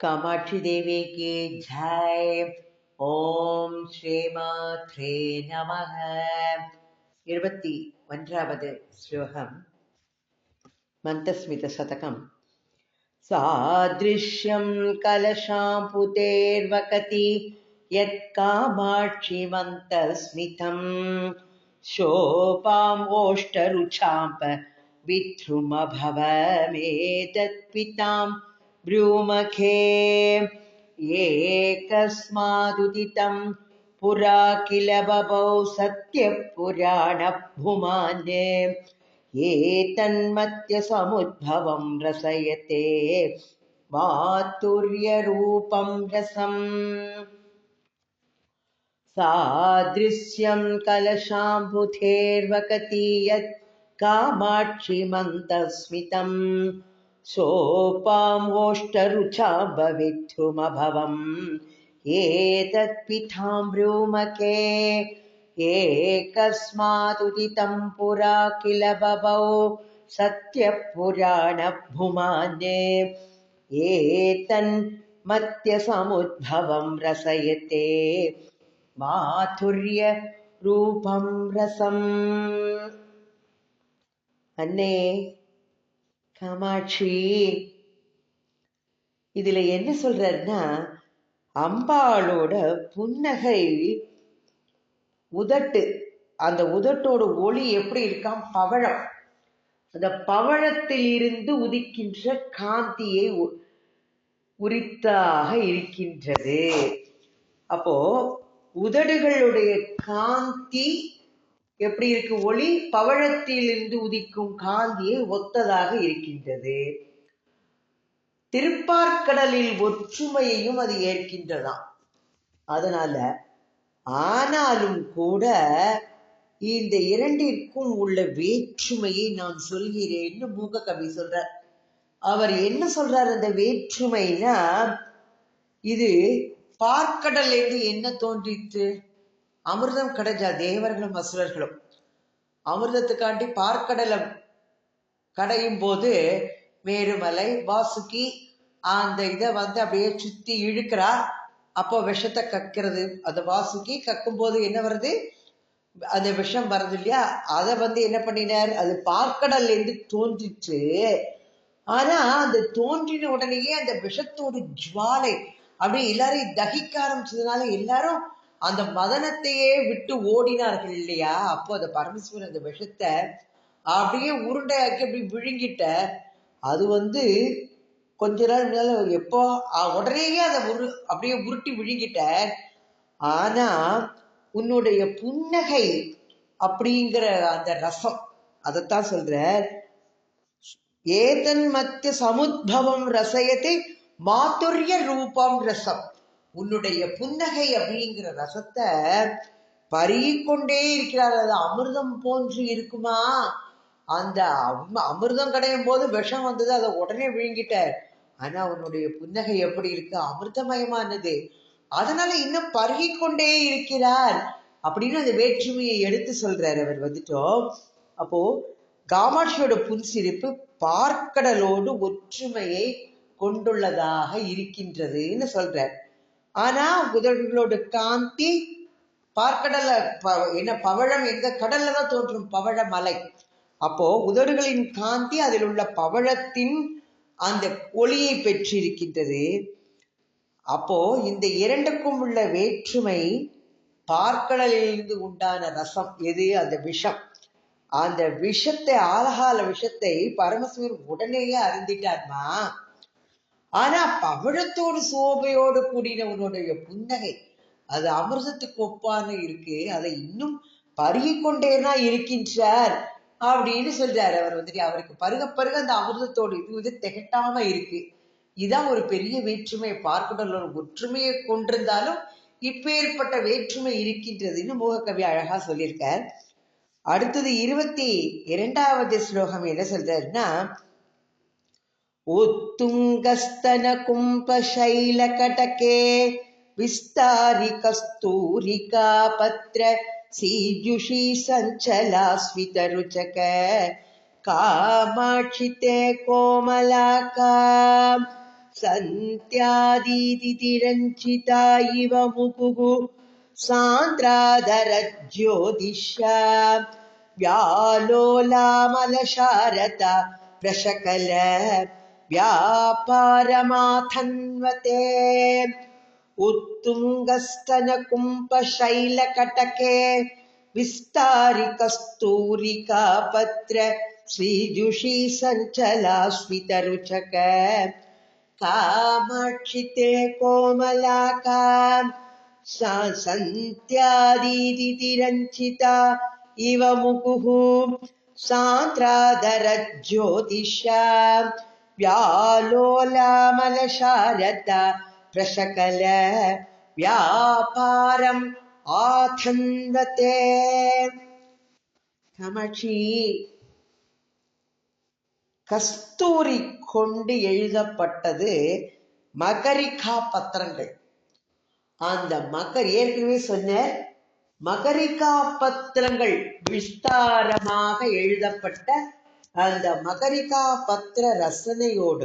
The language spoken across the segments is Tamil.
कामाक्षी देवी की जय ஓம் ஸ்ரீமாத்ரே நமக இருபத்தி ஒன்றாவது ஸ்லோகம் மந்தஸ்மித சதகம் சாதிருஷ்யம் கலசாம்புதேர்வகதி யத்காமாட்சி மந்தஸ்மிதம் शोभाम् ओष्टरुचाम्ब विध्रुमभवमेतत्पिताम् ब्रूमखे। एकस्मादुदितं पुरा किल बभौ सत्यपुराणभुमान्ये एतन्मत्यसमुद्भवं रसयते मातुर्यरूपं रसम्। सादृश्यं कलशाम्बुधेर्वकति यत् कामाक्षिमन्तस्मितम् सोपां वोष्टरुचाम्बविध्रुमभवम् एतत् पिताके हे पुरा किल बभौ सत्यः एतन्मत्यसमुद्भवं रसयते माथुर्यरूपम् रसम्। अन्ने காமாட்சி. இதுல என்ன சொல்றாருன்னா அம்பாளோட புன்னகை உதட்டு அந்த உதட்டோட ஒளி எப்படி இருக்காம்? பவழம். அந்த பவழத்தில் இருந்து உதிக்கின்ற காந்தியை உரித்தாக இருக்கின்றது. அப்போ உதடுகளுடைய காந்தி எப்படி இருக்கு? ஒளி பவழத்திலிருந்து உதிக்கும் காந்தியை ஒத்ததாக இருக்கின்றது. திருப்பார்க்கடலில் ஒற்றுமையையும் அது ஏற்கின்றதாம். அதனால ஆனாலும் கூட இந்த இரண்டிற்கும் உள்ள வேற்றுமையை நான் சொல்கிறேன்னு மூக கவி சொல்றார். அவர் என்ன சொல்றார் அந்த வேற்றுமைனா இது பார்க்கடல் என்று என்ன தோன்றிற்று? அமிர்தம் கிடைச்சா தேவர்களும் அசுரர்களும். அமிர்தத்துக்காண்டி பார்க்கடலம் கடையும் போது மேருமலை வாசுகி அந்த இதை வந்து அப்படியே சுத்தி இழுக்கிறா. அப்போ விஷத்தை கக்கிறது. அந்த வாசுகி கக்கும் போது என்ன வருது? அந்த விஷம் வருது இல்லையா? அதை வந்து என்ன பண்ணினார்? அது பார்க்கடல்ல இருந்து தோன்றிச்சு ஆனா அந்த தோன்றின உடனேயே அந்த விஷத்தோட ஜுவாலை அப்படி எல்லாரையும் தகிக்க ஆரம்பிச்சதுனால எல்லாரும் அந்த மதனத்தையே விட்டு ஓடினார்கள் இல்லையா? அப்போ அந்த பரமசிவன் அந்த விஷத்தை அப்படியே உருண்டையாக்கி அப்படி விழுங்கிட்ட. அது வந்து கொஞ்ச நாள் முன்னால எப்போ உடனேயே அதை உரு அப்படியே உருட்டி விழுங்கிட்ட. ஆனா உன்னுடைய புன்னகை அப்படிங்கிற அந்த ரசம் அதைத்தான் சொல்ற. ஏதன் மத்திய சமுத்பவம் ரசயத்தை மாதுரிய ரூபம் ரசம். உன்னுடைய புன்னகை அப்படிங்கிற ரசத்தை பருகிக்கொண்டே இருக்கிறார். அது அமிர்தம் போன்று இருக்குமா? அந்த அமிர்தம் கடையும் போது விஷம் வந்தது அதை உடனே விழுங்கிட்ட ஆனா உன்னுடைய புன்னகை எப்படி இருக்கு? அமிர்தமயமானது. அதனால இன்னும் பருகிக்கொண்டே இருக்கிறார் அப்படின்னு அந்த வேற்றுமையை எடுத்து சொல்றாரு அவர். வந்துட்டோம். அப்போ காமாட்சியோட புன்சிரிப்பு பார்க்கடலோடு ஒற்றுமையை கொண்டுள்ளதாக இருக்கின்றதுன்னு சொல்றார். ஆனா உதடுகளோட காந்தி பார்க்கடல என்ன பவழம் எங்க கடல்ல தான் தோன்றும் பவழ மலை. அப்போ உதடுகளின் காந்தி அதில் உள்ள பவழத்தின் அந்த ஒளியை பெற்றிருக்கின்றது. அப்போ இந்த இரண்டுக்கும் உள்ள வேற்றுமை பார்க்கடலிலிருந்து உண்டான ரசம் எது? அந்த விஷம். அந்த விஷத்தை ஆலகால விஷத்தை பரமசிவர் உடனேயே அறிந்திட்டார்மா? ஆனா பவழத்தோடு சோபையோடு கூடின உன்னுடைய புன்னகை அது அமிர்தத்துக்கு ஒப்பான இருக்கு அதை இன்னும் பருகி கொண்டேனா இருக்கின்றார் அப்படின்னு சொல்றாரு. அவர் வந்துட்டு அவருக்கு பருக பருக அந்த அமிர்தத்தோடு இது வந்து திகட்டாம இருக்கு. இதான் ஒரு பெரிய வேற்றுமை பார்க்கடல் ஒரு ஒற்றுமையை கொண்டிருந்தாலும் இப்பேற்பட்ட வேற்றுமை இருக்கின்றதுன்னு மூகக்கவி அழகா சொல்லியிருக்கார். அடுத்தது இருபத்தி இரண்டாவது ஸ்லோகம் என்ன சொல்றாருன்னா उत्तुङ्गस्तनकुम्भशैलकटके विस्तारिकस्तूरिकापत्र सीजुषी सञ्चलास्वितरुचक। कामाक्षिते कोमलाका सन्त्यादीतिरञ्चिता इव मुकुः सान्द्राधरज्योतिष्या। व्यालोलामलशारदा प्रशकल व्यापारमाथन्वते। उत्तुङ्गस्तनकुम्पशैलकटके विस्तारिकस्तूरिकापत्र श्रीजुषी सञ्चलास्मितरुचक। कामाक्षिते कोमलाका साध्यादितिरञ्चिता इव मुकुः। सात्रादरज्योतिषा व्यालोलामलशारदा प्रशकल व्यापारम् ஆதந்ததே காமாட்சி கஸ்தூரி கொண்டு எழுதப்பட்டது மகரிகா பத்திரங்கள் அந்த மகர் ஏற்கனவே சொன்ன மகரிகா பத்திரங்கள் விஸ்தாரமாக எழுதப்பட்ட அந்த மகரிகா பத்திர ரசனையோட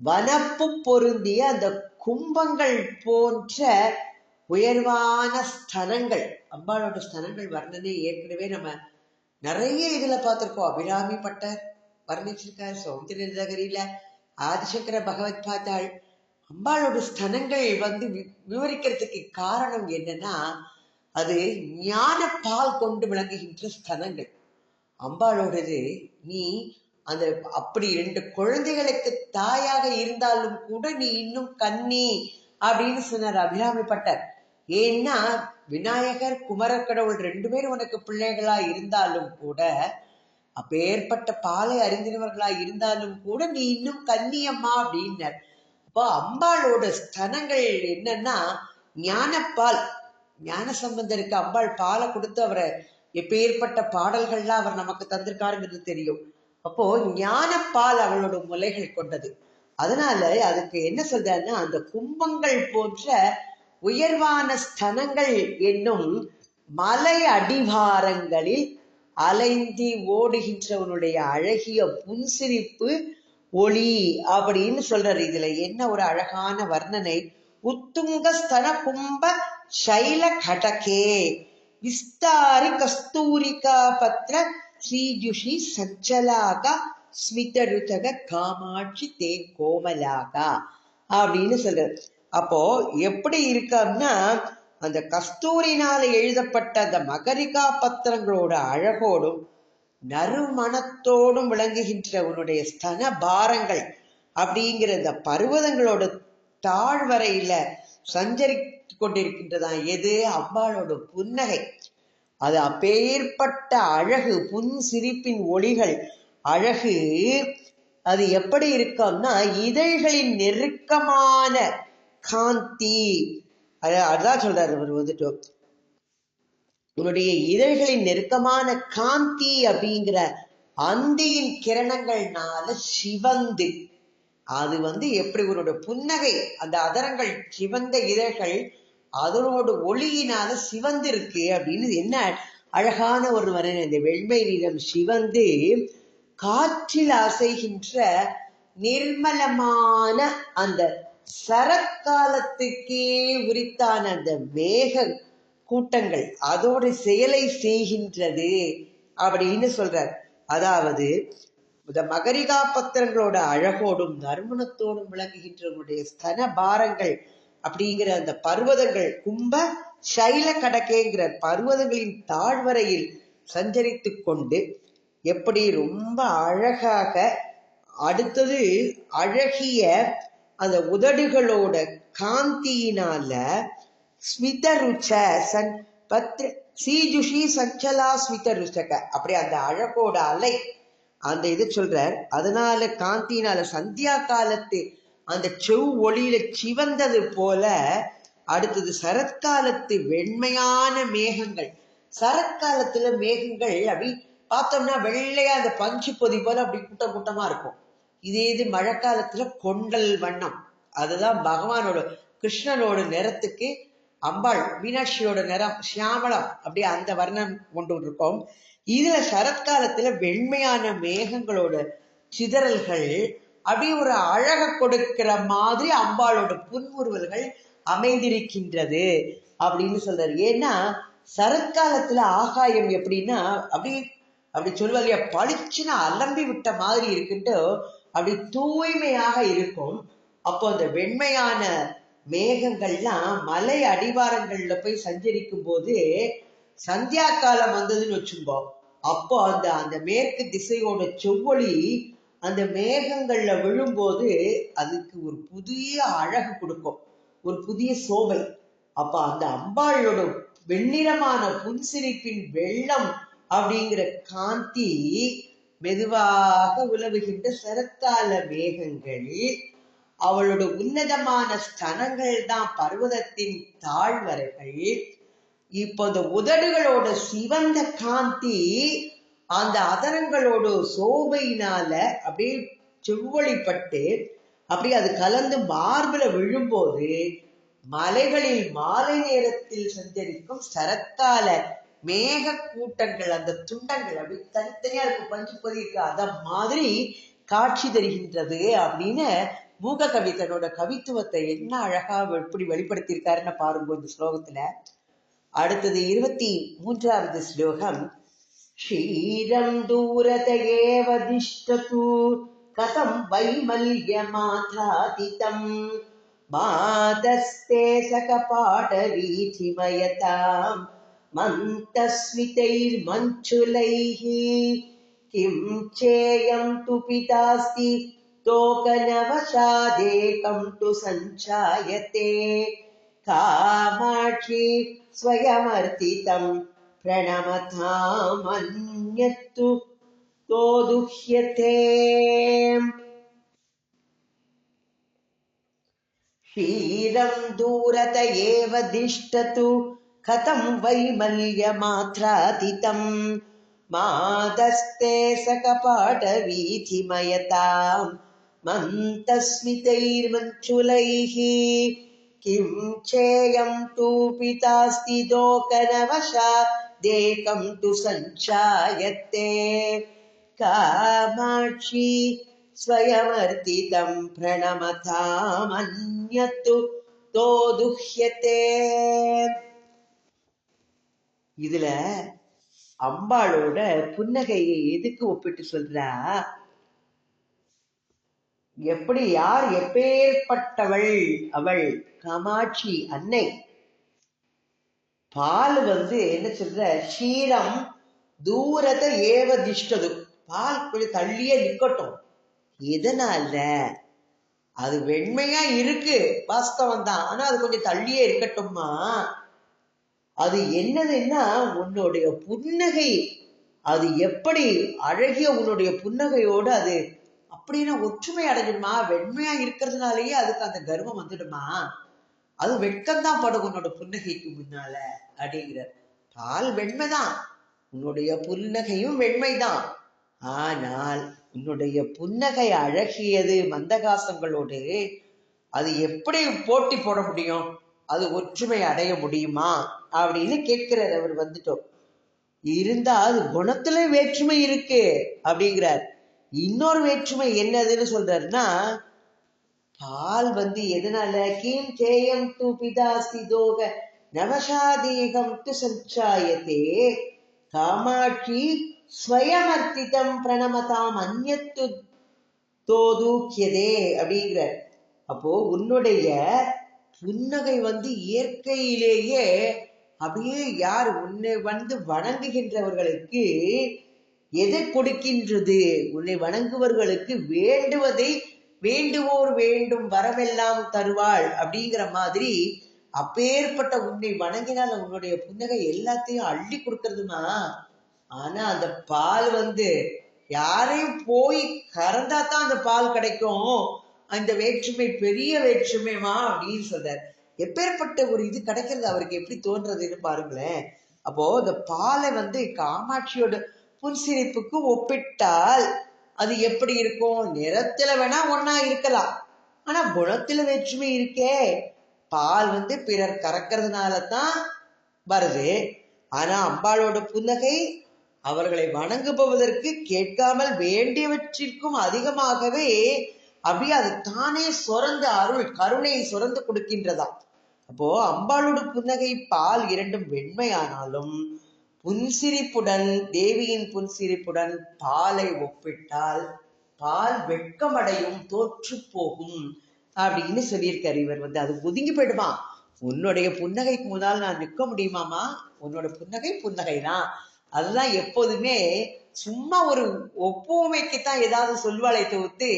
வனப்பு பொருந்திய அந்த கும்பங்கள் போன்ற உயர்வான ஸ்தனங்கள் அம்பாளோட ஸ்தனங்கள் வர்ணனை ஏற்கனவே நம்ம நிறைய இதுல பார்த்திருக்கோம். அபிராமி பட்டர் வர்ணிச்சிருக்கார் சௌந்தரிய நகரில ஆதிசங்கர பகவத் பார்த்தாள் அம்பாளோட ஸ்தனங்கள் வந்து விவரிக்கிறதுக்கு காரணம் என்னன்னா அது ஞான பால் கொண்டு விளங்குகின்ற ஸ்தனங்கள் அம்பாளோடது நீ அந்த அப்படி ரெண்டு குழந்தைகளுக்கு தாயாக இருந்தாலும் கூட நீ இன்னும் கண்ணி அப்படின்னு சொன்னார் அபிராமி பட்டர் ஏன்னா விநாயகர் குமரக்கடவுள் ரெண்டு பேரும் உனக்கு பிள்ளைகளா இருந்தாலும் கூட அப்பேற்பட்ட பாலை அறிந்தினவர்களா இருந்தாலும் கூட நீ இன்னும் கன்னியம்மா அப்படின்னார். அப்போ அம்பாளோட ஸ்தனங்கள் என்னன்னா ஞானப்பால். ஞான சம்பந்தருக்கு அம்பாள் பாலை கொடுத்து அவரை எப்பேற்பட்ட பாடல்கள்லாம் அவர் நமக்கு தந்திருக்காருங்கிறது தெரியும். அப்போ ஞானப்பால் அவளோட முலைகள் கொண்டது. அதனால அதுக்கு என்ன சொல்றாருன்னா அந்த கும்பங்கள் போன்ற உயர்வான ஸ்தனங்கள் என்னும் மலை அடிவாரங்களில் அலைந்தி ஓடுகின்றவனுடைய அழகிய புன்சிரிப்பு ஒளி அப்படின்னு சொல்றாரு. இதுல என்ன ஒரு அழகான வர்ணனை? உத்துங்க ஸ்தன கும்ப சைல கடகே விஸ்தாரி கஸ்தூரிகா பத்ர ஸ்ரீஜுஷி சஞ்சலாகா ஸ்மிதருதக காமாட்சி தே கோமலாகா அப்படின்னு சொல்றாரு. அப்போ எப்படி இருக்கான்னா அந்த கஸ்தூரினால எழுதப்பட்ட அந்த மகரிகா பத்திரங்களோட அழகோடும் நறுமணத்தோடும் விளங்குகின்ற உன்னுடைய ஸ்தன பாரங்கள் அப்படிங்கிற இந்த பருவதங்களோட தாழ்வரையில சஞ்சரித்து கொண்டிருக்கின்றதான் எது? அம்பாளோட புன்னகை. அது அப்பேற்பட்ட அழகு புன் சிரிப்பின் ஒளிகள். அழகு அது எப்படி இருக்கும்னா இதழ்களின் நெருக்கமான காந்தி. அதான் சொல்றாரு அவர் வந்துட்டு. உன்னுடைய இதழ்களின் நெருக்கமான காந்தி அப்படிங்கிற அந்தியின் கிரணங்கள்னால சிவந்து அது வந்து எப்படி உன்னோட புன்னகை அந்த அதரங்கள் சிவந்த இதழ்கள் அதனோட ஒளியினால சிவந்திருக்கு அப்படின்னு என்ன அழகான ஒரு வரை இந்த வெண்மை நிறம் சிவந்து காற்றில் அசைகின்ற நிர்மலமான அந்த சரக்காலத்துக்கே உரித்தான அந்த மேக கூட்டங்கள் அதோட செயலை செய்கின்றது அப்படின்னு சொல்றார். அதாவது இந்த மகரிகா பத்திரங்களோட அழகோடும் நறுமணத்தோடும் விளங்குகின்றவனுடைய ஸ்தன பாரங்கள் அப்படிங்கிற அந்த பர்வதங்கள் கும்ப சைல கடக்கேங்கிற பர்வதங்களின் தாழ்வரையில் சஞ்சரித்து கொண்டு எப்படி ரொம்ப அழகாக அடுத்தது அழகிய அந்த உதடுகளோட காந்தியினால ஸ்மித ருச்ச சன் பத்ர சீஜுஷி சஞ்சலா ஸ்மித ருச்சக. அப்படி அந்த அழகோட அலை அந்த இது சொல்றார் அதனால காந்தியினால சந்தியா காலத்து அந்த செவ் ஒளியில சிவந்தது போல அடுத்தது சரத்காலத்து வெண்மையான மேகங்கள். சரத்காலத்துல மேகங்கள் அப்படி பார்த்தோம்னா வெள்ளையா அந்த பஞ்சு பொதி போல அப்படி கூட்டம் கூட்டமா இருக்கும். இதே இது மழை காலத்துல கொண்டல் வண்ணம். அதுதான் பகவானோட கிருஷ்ணனோட நிறத்துக்கு அம்பாள் மீனாட்சியோட நிறம் சியாமளம் அப்படி அந்த வர்ணம் கொண்டு இருக்கோம் இதுல சரத்காலத்துல வெண்மையான மேகங்களோட சிதறல்கள் அப்படி ஒரு அழக கொடுக்கிற மாதிரி அம்பாளோட புன்முறுவல்கள் அமைந்திருக்கின்றது அப்படின்னு சொல்றாரு. ஏன்னா சரத்காலத்துல ஆகாயம் எப்படின்னா அப்படி அப்படி சொல்லுவாங்க இல்லையா பளிச்சுன்னு அலம்பி விட்ட மாதிரி இருக்குன்ட்டு அப்படி தூய்மையாக இருக்கும். அப்போ அந்த வெண்மையான மேகங்கள்லாம் மலை அடிவாரங்கள்ல போய் சஞ்சரிக்கும் போது சந்தியா காலம் வந்ததுன்னு வச்சுங்கோ அப்போ அந்த அந்த மேற்கு திசையோட செவ்வொளி அந்த மேகங்கள்ல விழும்போது அதுக்கு ஒரு புதிய அழகு கொடுக்கும். ஒரு புதிய சோபை அப்ப அந்த அம்பாளோட வெண்ணிறமான புன்சிரிப்பின் வெள்ளம் அப்படிங்கிற காந்தி மெதுவாக உலவுகின்ற சரத்கால மேகங்கள் அவளோட உன்னதமான ஸ்தனங்கள் தான் பர்வதத்தின் தாழ்வரைகள் இப்போ உதடுகளோட சிவந்த காந்தி அந்த அதரங்களோட சோபையினால அப்படியே செவ்வொளிப்பட்டு அப்படியே அது கலந்து மார்பில விழும்போது மலைகளில் மாலை நேரத்தில் சஞ்சரிக்கும் சரத்தால மேக கூட்டங்கள் அந்த துண்டங்கள் அப்படி தனித்தனியா இருக்கும். பஞ்சு பதிக்கு அத மாதிரி காட்சி தருகின்றது அப்படின்னு மூக கவி தன்னோட கவித்துவத்தை என்ன அழகா எப்படி வெளிப்படுத்தியிருக்காருன்னு பாருங்க இந்த ஸ்லோகத்துல. அடுத்தது இருபத்தி மூன்றாவது ஸ்லோகம் क्षीरं दूरत एव दिष्टतु कथं वैमल्यमाथादितम् मादस्ते सकपाटवीथिमयताम् मन्तस्मितैर्मञ्चुलैः किं चेयं तु पितास्ति तोकनवशादेकं तु सञ्चायते कामाक्षी स्वयमर्थितं प्रणमतामन्यत्तु तोदुह्यते क्षीरं दूरत एव दिष्टतु कथं वैमल्यमात्रातितम् मादस्ते सकपाटवीथिमयताम् मन्तस्मितैर्मञ्चुलैः किं चेयं तु पितास्ति दोकनवशादेकं तु सञ्चायते कामाक्षी स्वयमर्थितं प्रणमतामन्यत्तु तोदुह्यते இதுல அம்பாளோட புன்னகையை எதுக்கு ஒப்பிட்டு சொல்றா எப்படி யார் எப்பேற்பட்டவள்? அவள் காமாட்சி அன்னை. பால் வந்து என்ன சொல்ற? ஷீரம் தூரத்தை ஏவ திஷ்டது பால் கொஞ்சம் தள்ளியே நிக்கட்டும். எதனால? அது வெண்மையா இருக்கு வாஸ்தவம் தான் ஆனா அது கொஞ்சம் தள்ளியே இருக்கட்டும்மா. அது என்னதுன்னா உன்னுடைய புன்னகை. அது எப்படி அழகிய உன்னுடைய புன்னகையோடு அது அப்படின்னா ஒற்றுமை அடைஞ்சிடுமா? வெண்மையா இருக்கிறதுனாலயே அதுக்கு அந்த கர்வம் வந்துடுமா? அது வெட்கம்தான் படும் உன்னோட புன்னகைக்கு முன்னால அப்படிங்கிறார். பால் வெண்மைதான். உன்னுடைய புன்னகையும் வெண்மைதான். ஆனால் உன்னுடைய புன்னகை அழகியது மந்தகாசங்களோடு அது எப்படி போட்டி போட முடியும்? அது ஒற்றுமை அடைய முடியுமா? அப்படின்னு கேட்கிறார். அவர் வந்துட்டோம். இருந்தா அது குணத்துல வேற்றுமை இருக்கு அப்படிங்கிறார். இன்னொரு வேற்றுமை என்னதுன்னு சொல்றாருன்னா பால் வந்து எதனால? கீம் தேயம் து பிதாசி தோக நவசாதேகம் து சஞ்சாயத்தே. காமாட்சி ஸ்வயமர்த்திதம் பிரணமதாம் அந்நத்து தோதூக்கியதே அப்படிங்கிறார். அப்போ உன்னுடைய புன்னகை வந்து இயற்கையிலேயே அப்படியே யார் உன்னை வந்து வணங்குகின்றவர்களுக்கு எதை கொடுக்கின்றது? உன்னை வணங்குவர்களுக்கு வேண்டுவதை வேண்டுவோர் வேண்டும் வரவெல்லாம் தருவாள் அப்படிங்கிற மாதிரி அப்பேற்பட்ட உன்னை வணங்கினால் உன்னுடைய புன்னகை எல்லாத்தையும் அள்ளி கொடுக்கறதுமா? ஆனா அந்த பால் வந்து யாரையும் போய் கறந்தா தான் அந்த பால் கிடைக்கும். அந்த வேற்றுமை பெரிய வேற்றுமைமா அப்படின்னு சொல்றார். எப்பேற்பட்ட ஒரு இது கிடைக்கிறது அவருக்கு? எப்படி தோன்றதுன்னு பாருங்களேன். அப்போ இந்த பாலை வந்து காமாட்சியோட புன்சிரிப்புக்கு ஒப்பிட்டால் அது எப்படி இருக்கும்? நிறத்துல வேணா ஒன்னா இருக்கலாம். ஆனா குணத்துல வேற்றுமை இருக்கே. பால் வந்து பிறர் கறக்கிறதுனால தான் வருது. ஆனா அம்பாளோட புன்னகை அவர்களை வணங்குபவதற்கு கேட்காமல் வேண்டியவற்றிற்கும் அதிகமாகவே அப்படியே அது தானே சுரந்து அருள் கருணையை சுரந்து கொடுக்கின்றதா அப்போ அம்பாளோட புன்னகை பால் இரண்டும் வெண்மையானாலும் புன்சிரிப்புடன் தேவியின் புன்சிரிப்புடன் பாலை ஒப்பிட்டால் பால் வெட்கமடையும் தோற்று போகும் அப்படின்னு சொல்லியிருக்காரு இவர் வந்து. அது ஒதுங்கி போயிடுமா? உன்னுடைய புன்னகைக்கு முதல் நான் நிற்க முடியுமாமா உன்னோட புன்னகை புன்னகை தான் அதுதான் எப்போதுமே சும்மா ஒரு ஒப்புமைக்கு தான் ஏதாவது சொல்வாளை தொகுத்து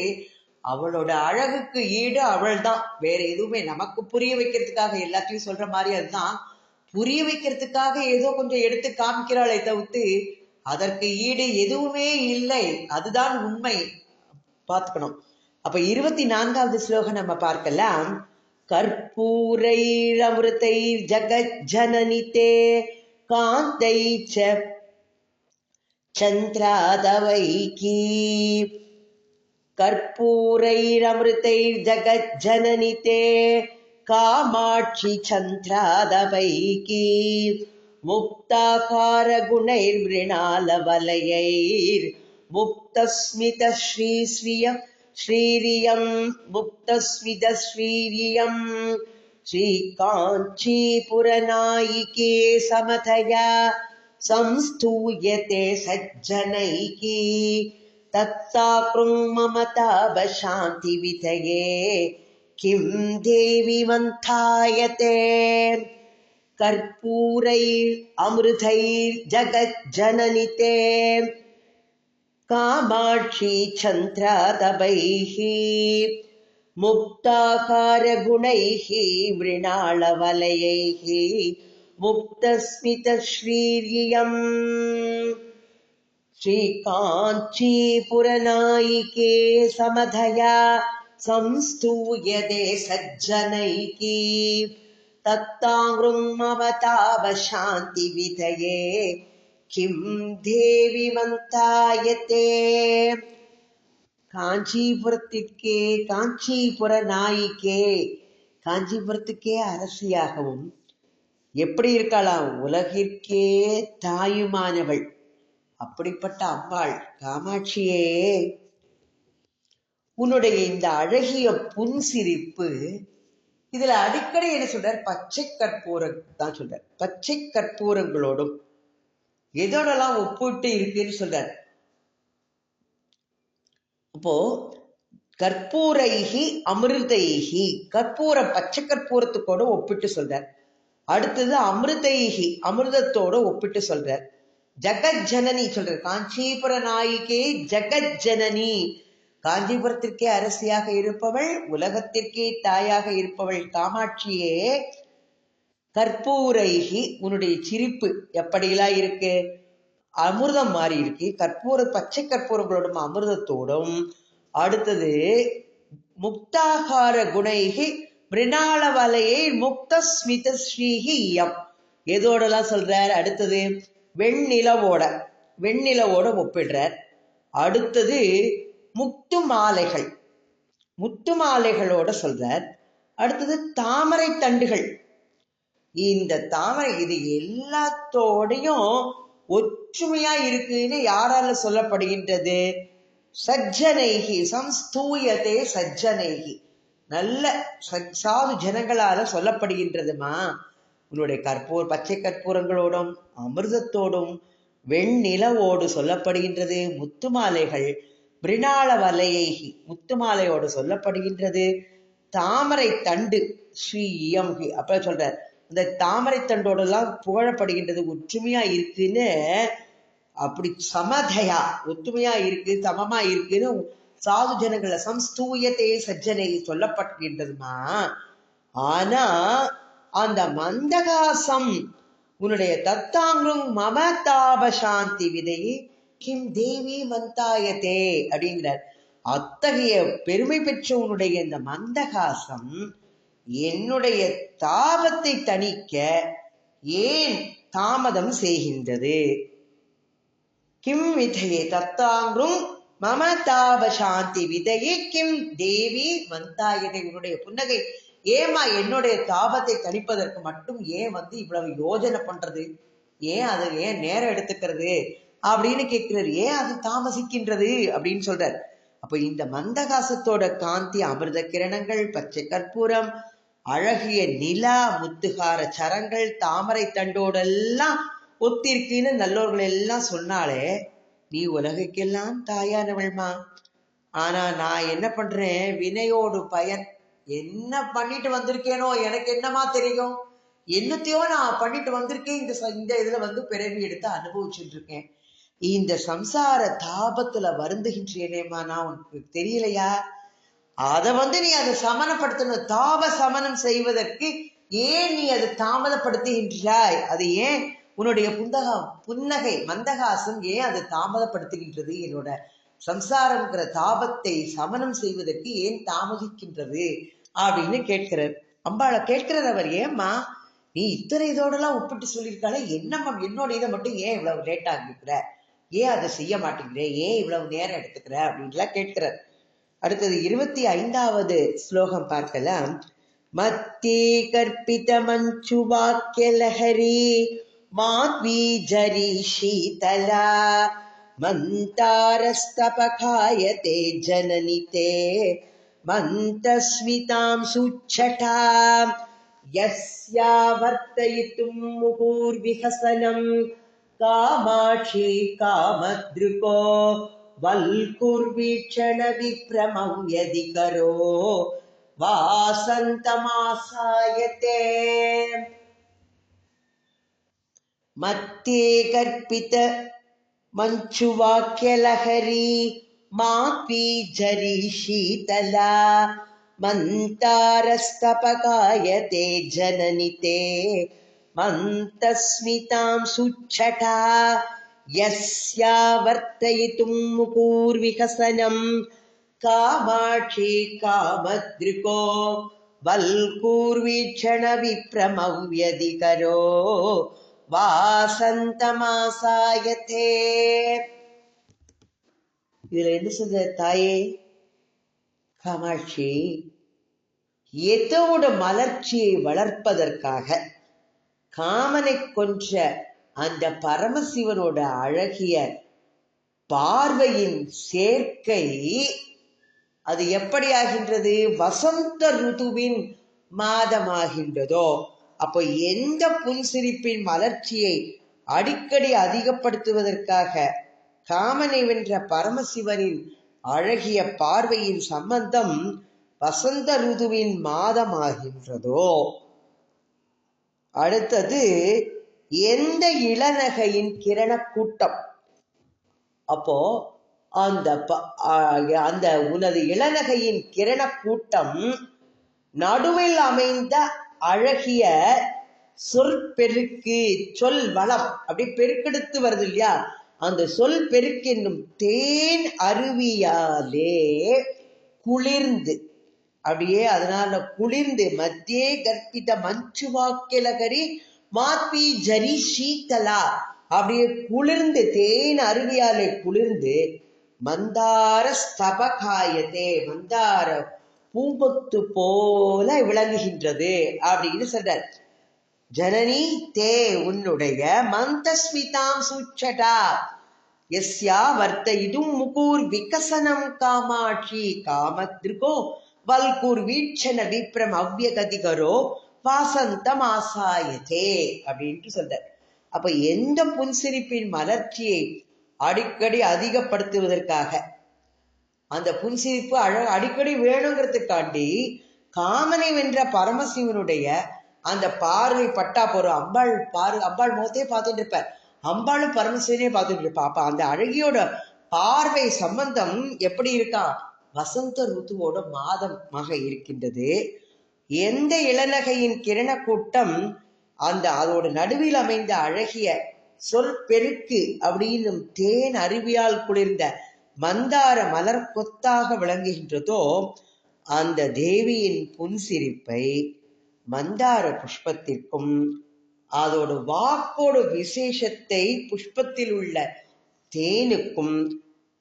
அவளோட அழகுக்கு ஈடு அவள் தான் வேற எதுவுமே நமக்கு புரிய வைக்கிறதுக்காக எல்லாத்தையும் சொல்ற மாதிரி அதுதான் புரிய வைக்கிறதுக்காக ஏதோ கொஞ்சம் எடுத்து காமிக்கிறாளே தவிர்த்து அதற்கு ஈடு எதுவுமே இல்லை. அதுதான் உண்மை. பார்த்துக்கணும். அப்ப இருபத்தி நான்காவது ஸ்லோகம் நம்ம பார்க்கலாம். கற்பூரை அமிர்தை ஜகஜனனி ஜனனிதே காந்தை சந்திராதவை கீ. கற்பூரை அமிர்தை ஜகஜனனி தே कामाक्षि छन्द्रादवैकी मुक्ताकारगुणैर्मृणालवलयैर्मुक्तस्मितश्रीश्रियम् श्रीरियम् मुक्तस्मितश्रीरियम् श्रीकाञ्चीपुरनायिके समथया संस्तूयते सज्जनैकी तत्साकृङ्ममतापशान्तिविधये किं देवि मन्थायते? कर्पूरैरमृतैर्जगज्जननिते कामाक्षी छन्द्रादवैः मुक्ताकारगुणैः मृणालवलयैः मुक्तस्मितश्रीर्यम् श्रीकाञ्चीपुरनायिके समधया संस्तूयते सज्जनैकी तत्ताङ्गृङ्मवतावशान्तिविधये किं தேவி மந்தாயத்தே காஞ்சிபுரத்திற்கே காஞ்சிபுர நாயிக்கே காஞ்சிபுரத்துக்கே அரசியாகவும் எப்படி இருக்கலாம் உலகிற்கே தாயுமானவள் அப்படிப்பட்ட அம்பாள் காமாட்சியே உன்னுடைய இந்த அழகிய புன்சிரிப்பு இதுல அடிக்கடி என்ன சொல்றார்? பச்சை கற்பூரம் தான் சொல்றார். பச்சை கற்பூரங்களோடும் எதோடெல்லாம் ஒப்பிட்டு இருக்குன்னு சொல்றார். அப்போ கற்பூரைகி அமிர்தைகி கற்பூர பச்சை கற்பூரத்துக்கோட ஒப்பிட்டு சொல்றார். அடுத்தது அமிர்தைகி அமிர்தத்தோட ஒப்பிட்டு சொல்றார். ஜகஜனனி சொல்ற காஞ்சிபுர நாயிகே ஜகஜனனி. காஞ்சிபுரத்திற்கே அரசியாக இருப்பவள் உலகத்திற்கே தாயாக இருப்பவள் காமாட்சியே கற்பூரைகி உன்னுடைய சிரிப்பு எப்படியெல்லாம் இருக்கு? அமிர்தம் மாறி இருக்கு. கற்பூர பச்சை கற்பூரங்களோடும் அமிர்தத்தோடும். அடுத்தது முக்தாகார குணைகி மிருணாளவலையை முக்த ஸ்மித ஸ்ரீஹி இயம். எதோடலாம் சொல்றார்? அடுத்தது வெண்ணிலவோட. வெண்ணிலவோட ஒப்பிடுறார். அடுத்தது முத்து மாலைகள் முத்து மாலைகளோட சொல்றார். அடுத்தது தாமரை தண்டுகள். இந்த தாமரை இது எல்லாத்தோடையும் ஒற்றுமையா இருக்குன்னு யாரால சொல்லப்படுகின்றது? சஜ்ஜனைகி சம்ஸ்தூயதே சஜ்ஜனைகி நல்ல ச- சாது ஜனங்களால சொல்லப்படுகின்றதுமா? உன்னுடைய கற்பூர் பச்சை கற்பூரங்களோடும் அமிர்தத்தோடும் வெண்ணிலவோடு சொல்லப்படுகின்றது முத்துமாலைகள் மிருணாள வலையைகி முத்துமாலையோடு சொல்லப்படுகின்றது. தாமரை தண்டு ஸ்ரீ இயம்கி அப்ப சொல்றார் இந்த தாமரை தண்டோடெல்லாம் புகழப்படுகின்றது ஒற்றுமையா இருக்குன்னு. அப்படி சமதையா ஒத்துமையா இருக்கு சமமா இருக்குன்னு சாது ஜனங்கள சம்ஸ்தூயத்தே சஜ்ஜனை சொல்லப்படுகின்றதுமா ஆனா அந்த மந்தகாசம் உன்னுடைய தத்தாங்கும் மமதாப சாந்தி விதையை கிம் தேவி மந்தாயத்தே அப்படிங்கிறார். அத்தகைய பெருமை பெற்ற உன்னுடைய இந்த மந்தகாசம் என்னுடைய தாபத்தை தணிக்க ஏன் தாமதம் செய்கின்றது? கிம் விதையே தத்தாங்கும் மம தாப சாந்தி விதையே கிம் தேவி மந்தாயதை உன்னுடைய புன்னகை. ஏமா என்னுடைய தாபத்தை தணிப்பதற்கு மட்டும் ஏன் வந்து இவ்வளவு யோஜனை பண்றது? ஏன் அது ஏன் நேரம் எடுத்துக்கிறது? அப்படின்னு கேட்கிறாரு. ஏன் அது தாமசிக்கின்றது அப்படின்னு சொல்றார். அப்ப இந்த மந்தகாசத்தோட காந்தி அமிர்த கிரணங்கள் பச்சை கற்பூரம் அழகிய நிலா முத்துகார சரங்கள் தாமரை தண்டோடெல்லாம் ஒத்திருக்குன்னு நல்லோர்கள் எல்லாம் சொன்னாலே நீ உலகுக்கெல்லாம் தாயானவள்மா ஆனா நான் என்ன பண்றேன்? வினையோடு பயன். என்ன பண்ணிட்டு வந்திருக்கேனோ? எனக்கு என்னமா தெரியும்? என்னத்தையோ நான் பண்ணிட்டு வந்திருக்கேன். இந்த இந்த இதுல வந்து பிறவி எடுத்து அனுபவிச்சுட்டு இருக்கேன். இந்த சம்சார தாபத்துல வருந்துகின்றேனேம்மா நான் உனக்கு தெரியலையா? அத வந்து நீ அதை சமனப்படுத்தணும் தாப சமனம் செய்வதற்கு ஏன் நீ அதை தாமதப்படுத்துகின்றாய்? அது ஏன்? உன்னுடைய புந்தகம் புன்னகை மந்தகாசம் ஏன் அதை தாமதப்படுத்துகின்றது? என்னோட சம்சாரம்ங்கிற தாபத்தை சமனம் செய்வதற்கு ஏன் தாமதிக்கின்றது? அப்படின்னு கேட்கிறார். அம்பாளை கேட்கிறார் அவர் ஏம்மா நீ இத்தனை இதோடலாம் ஒப்பிட்டு சொல்லியிருக்காளே? என்னம்மா என்னோட இதை மட்டும் ஏன் இவ்வளவு லேட் ஆகிருக்கிற ஏன் அதை செய்ய மாட்டேங்கிற ஏன் இவ்வளவு நேரம் எடுத்துக்கிற அப்படின்லாம் கேட்கிறார் அடுத்தது இருபத்தி ஐந்தாவது ஸ்லோகம் பார்க்கலாம் மத்தே கற்பித மஞ்சு வாக்கியலஹரி மாத்வி ஜரி ஷீதலா मन्तारस्तपकायते जननि ते मन्तस्मितां सुच्छटाम् यस्या वर्तयितुं मुहुर्विहसनं कामाक्षी कामदृको वल्कुर्वीक्षणविभ्रमं यदि करो वासन्तमासायते। मध्ये कर्पित मञ्चुवाक्यलहरी मापी जरी शीतला मन्तारस्तपकायते जननि ते मन्तस्मितां सुच्छटा यस्या वर्तयितुं मुकुर्विकसनं कामाक्षी कामदृको वल्कुर्वीक्षणविभ्रमव्यधिकरो வாசந்தமாசாயத்தே இதுல என்ன சொல்ற தாயே காமாட்சி எதோட மலர்ச்சியை வளர்ப்பதற்காக காமனை கொன்ற அந்த பரமசிவனோட அழகிய பார்வையின் சேர்க்கை அது எப்படி ஆகின்றது? வசந்த ருதுவின் மாதமாகின்றதோ அப்போ எந்த புன்சிரிப்பின் மலர்ச்சியை அடிக்கடி அதிகப்படுத்துவதற்காக காமனை வென்ற பரமசிவனின் அழகிய பார்வையின் சம்பந்தம் வசந்த ருதுவின் மாதமாகின்றதோ அடுத்தது எந்த இளநகையின் கிரண கூட்டம் அப்போ அந்த ப- அந்த உனது இளநகையின் கிரண கூட்டம் நடுவில் அமைந்த அழகிய சொற்பெருக்கு சொல் வளம். அப்படி பெருக்கெடுத்து வருது இல்லையா? அந்த சொல் பெருக்கென்னும் தேன் அருவியாலே குளிர்ந்து அப்படியே அதனால குளிர்ந்து மத்தியே கற்பித மஞ்சு வாக்கிலகரி மாத்வி ஜரி சீத்தலா. அப்படியே குளிர்ந்து தேன் அருவியாலே குளிர்ந்து மந்தார ஸ்தபகாயத்தே மந்தார பூங்கொத்து போல விளங்குகின்றது அப்படின்னு சொல்றார். ஜனனி தே உன்னுடைய மந்தஸ்மிதாம் சுச்சடா எஸ்யா வர்த்தயிதும் முகூர் விகசனம் காமாட்சி காமத்ருகோ வல்கூர் வீட்சண விப்ரம் அவ்யகதிகரோ வாசந்தம் ஆசாயதே அப்படின்ட்டு சொல்றார். அப்ப எந்த புன்சிரிப்பின் மலர்ச்சியை அடிக்கடி அதிகப்படுத்துவதற்காக? அந்த புன்சிரிப்பு அழ அடிக்கடி வேணுங்கிறதுக்காண்டி காமனை வென்ற பரமசிவனுடைய அந்த பார்வை பட்டா போற அம்பாள் பாரு அம்பாள் முகத்தையே பார்த்துட்டு இருப்பார். அம்பாளும் பரமசிவனே பார்த்துட்டு இருப்பா. அப்ப அந்த அழகியோட பார்வை சம்பந்தம் எப்படி இருக்கா? வசந்த ருத்துவோட மாதமாக இருக்கின்றது. எந்த இளநகையின் கிரண கூட்டம் அந்த அதோட நடுவில் அமைந்த அழகிய சொற்பெருக்கு அப்படின்னும் தேன் அருவியால் குளிர்ந்த மந்தார மலர் கொத்தாக விளங்குகின்றதோ அந்த தேவியின் புன்சிரிப்பை மந்தார புஷ்பத்திற்கும் அதோட வாக்கோட விசேஷத்தை புஷ்பத்தில் உள்ள தேனுக்கும்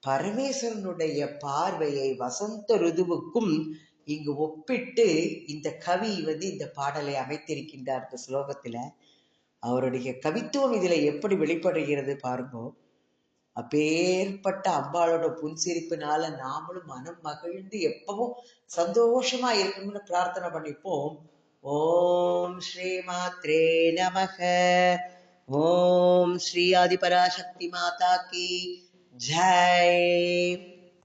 பரமேஸ்வரனுடைய பார்வையை வசந்த ருதுவுக்கும் இங்கு ஒப்பிட்டு இந்த கவி வந்து இந்த பாடலை அமைத்திருக்கின்றார் இந்த ஸ்லோகத்துல. அவருடைய கவித்துவம் இதுல எப்படி வெளிப்படுகிறது பாருங்க. அப்பேற்பட்ட அம்பாளோட புன்சிரிப்பினால நாமளும் மனம் மகிழ்ந்து எப்பவும் சந்தோஷமா இருக்கணும்னு பிரார்த்தனை பண்ணிப்போம். ஓம் ஸ்ரீ மாத்ரே நமக. ஓம் ஸ்ரீ ஆதிபராசக்தி மாதா கி. time.